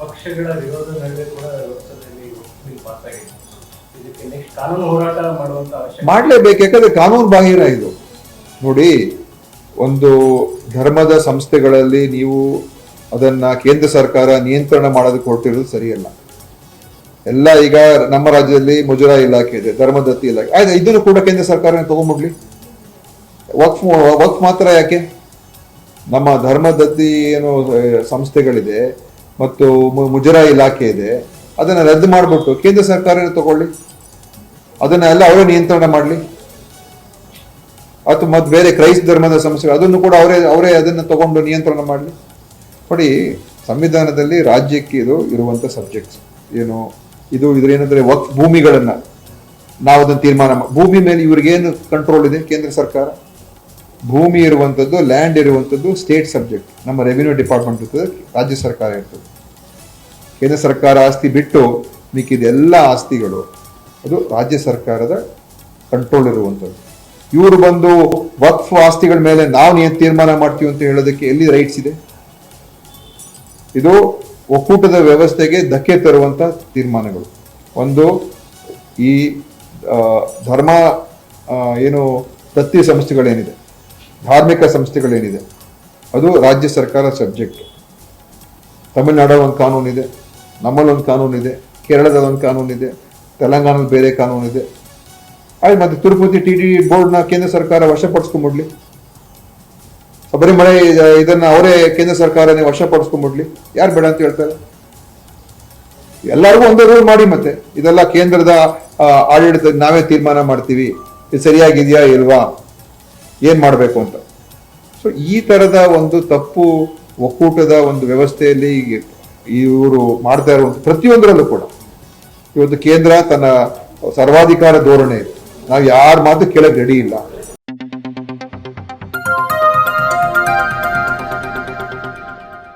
ಪಕ್ಷಗಳ ವಿರೋಧ ನಡುವೆ ಕೂಡ ಲೋಕಸಭೆಯಲ್ಲಿ ಇದಕ್ಕೆ ಕಾನೂನು ಹೋರಾಟ ಮಾಡುವಂತ ಮಾಡಲೇಬೇಕು, ಯಾಕಂದ್ರೆ ಕಾನೂನು ಬಾಹಿರ ಇದು. ನೋಡಿ, ಒಂದು ಧರ್ಮದ ಸಂಸ್ಥೆಗಳಲ್ಲಿ ನೀವು ಅದನ್ನ ಕೇಂದ್ರ ಸರ್ಕಾರ ನಿಯಂತ್ರಣ ಮಾಡೋದಕ್ಕೆ ಹೊರಟಿರೋದು ಸರಿಯಲ್ಲ. ಎಲ್ಲ ಈಗ ನಮ್ಮ ರಾಜ್ಯದಲ್ಲಿ ಮುಜರಾ ಇಲಾಖೆ ಇದೆ, ಧರ್ಮದತ್ತಿ ಇಲಾಖೆ. ಆಯ್ತು, ಇದನ್ನು ಕೂಡ ಕೇಂದ್ರ ಸರ್ಕಾರನೇ ತಗೊಂಡ್ಬಿಡ್ಲಿ. ವಕ್ಫ್ ವಕ್ಫ್ ಮಾತ್ರ ಯಾಕೆ? ನಮ್ಮ ಧರ್ಮದತ್ತಿ ಏನು ಸಂಸ್ಥೆಗಳಿದೆ ಮತ್ತು ಮುಜರಾಯಿ ಮುಜರಾ ಇಲಾಖೆ ಇದೆ. ಅದನ್ನ ರದ್ದು ಮಾಡಿಬಿಟ್ಟು ಕೇಂದ್ರ ಸರ್ಕಾರ ತಗೊಳ್ಳಿ. ಅದನ್ನ ಎಲ್ಲ ಅವರೇ ನಿಯಂತ್ರಣ ಮಾಡಲಿ. ಅಥವಾ ಮತ್ತೆ ಬೇರೆ ಕ್ರೈಸ್ತ ಧರ್ಮದ ಸಂಸ್ಥೆಗಳು ಅದನ್ನು ಕೂಡ ಅವರೇ ಅವರೇ ಅದನ್ನು ತಗೊಂಡು ನಿಯಂತ್ರಣ ಮಾಡಲಿ. ನೋಡಿ, ಸಂವಿಧಾನದಲ್ಲಿ ರಾಜ್ಯಕ್ಕೆ ಇದು ಇರುವಂತ ಸಬ್ಜೆಕ್ಟ್ಸ್ ಏನು, ಇದು ಇದ್ರೇನಂದ್ರೆ ವಕ್, ಭೂಮಿಗಳನ್ನ ನಾವು ಅದನ್ನು ತೀರ್ಮಾನ ಭೂಮಿ ಮೇಲೆ ಇವ್ರಿಗೇನು ಕಂಟ್ರೋಲ್ ಇದೆ ಕೇಂದ್ರ ಸರ್ಕಾರ? ಭೂಮಿ ಇರುವಂಥದ್ದು ಲ್ಯಾಂಡ್ ಇರುವಂಥದ್ದು ಸ್ಟೇಟ್ ಸಬ್ಜೆಕ್ಟ್ ನಮ್ಮ ರೆವಿನ್ಯೂ ಡಿಪಾರ್ಟ್ಮೆಂಟ್ ಇರ್ತದೆ, ರಾಜ್ಯ ಸರ್ಕಾರ ಇರ್ತದೆ. ಕೇಂದ್ರ ಸರ್ಕಾರ ಆಸ್ತಿ ಬಿಟ್ಟು ಮಿಕ್ಕಿದ ಎಲ್ಲ ಆಸ್ತಿಗಳು, ಅದು ರಾಜ್ಯ ಸರ್ಕಾರದ ಕಂಟ್ರೋಲ್ ಇರುವಂಥದ್ದು ಇವರು ಬಂದು ವಕ್ಫ್ ಆಸ್ತಿಗಳ ಮೇಲೆ ನಾವು ಏನು ತೀರ್ಮಾನ ಮಾಡ್ತೀವಿ ಅಂತ ಹೇಳೋದಕ್ಕೆ ಎಲ್ಲಿ ರೈಟ್ಸ್ ಇದೆ? ಇದು ಒಕ್ಕೂಟದ ವ್ಯವಸ್ಥೆಗೆ ಧಕ್ಕೆ ತರುವಂಥ ತೀರ್ಮಾನಗಳು. ಒಂದು ಈ ಧರ್ಮ ಏನು ದತ್ತಿ ಸಂಸ್ಥೆಗಳೇನಿದೆ. ಧಾರ್ಮಿಕ ಸಂಸ್ಥೆಗಳೇನಿದೆ? ಅದು ರಾಜ್ಯ ಸರ್ಕಾರ ಸಬ್ಜೆಕ್ಟ್. ತಮಿಳ್ನಾಡಲ್ಲಿ ಒಂದು ಕಾನೂನಿದೆ, ನಮ್ಮಲ್ಲಿ ಒಂದು ಕಾನೂನಿದೆ, ಕೇರಳದಲ್ಲಿ ಒಂದು ಕಾನೂನಿದೆ, ತೆಲಂಗಾಣದಲ್ಲಿ ಬೇರೆ ಕಾನೂನಿದೆ. ಆಯ್ತು, ಮತ್ತೆ ತಿರುಪತಿ ಟಿ ಟಿ ಬೋರ್ಡ್ನ ಕೇಂದ್ರ ಸರ್ಕಾರ ವಶಪಡಿಸ್ಕೊಂಡ್ಬಿಡ್ಲಿ ಶಬರಿಮಲೆ ಇದನ್ನು ಅವರೇ ಕೇಂದ್ರ ಸರ್ಕಾರನೇ ವಶಪಡಿಸ್ಕೊಂಬಿಡ್ಲಿ. ಯಾರು ಬೇಡ ಅಂತ ಹೇಳ್ತಾರೆ? ಎಲ್ಲರಿಗೂ ಒಂದೇ ರೂಲ್ ಮಾಡಿ ಮತ್ತೆ. ಇದೆಲ್ಲ ಕೇಂದ್ರದ ಆಡಳಿತ ನಾವೇ ತೀರ್ಮಾನ ಮಾಡ್ತೀವಿ. ಇದು ಸರಿಯಾಗಿದೆಯಾ ಇಲ್ವಾ? ಏನ್ ಮಾಡಬೇಕು ಅಂತ. ಸೊ ಈ ತರದ ಒಂದು ತಪ್ಪು ಒಕ್ಕೂಟದ ಒಂದು ವ್ಯವಸ್ಥೆಯಲ್ಲಿ ಇವರು ಮಾಡ್ತಾ ಇರುವಂತ ಪ್ರತಿಯೊಂದರಲ್ಲೂ ಕೂಡ. ಇವತ್ತು ಕೇಂದ್ರ ತನ್ನ ಸರ್ವಾಧಿಕಾರ ಧೋರಣೆ ನಾವು ಯಾರ ಮಾತು ಕೆಳಗೆ ರೆಡಿ ಇಲ್ಲ.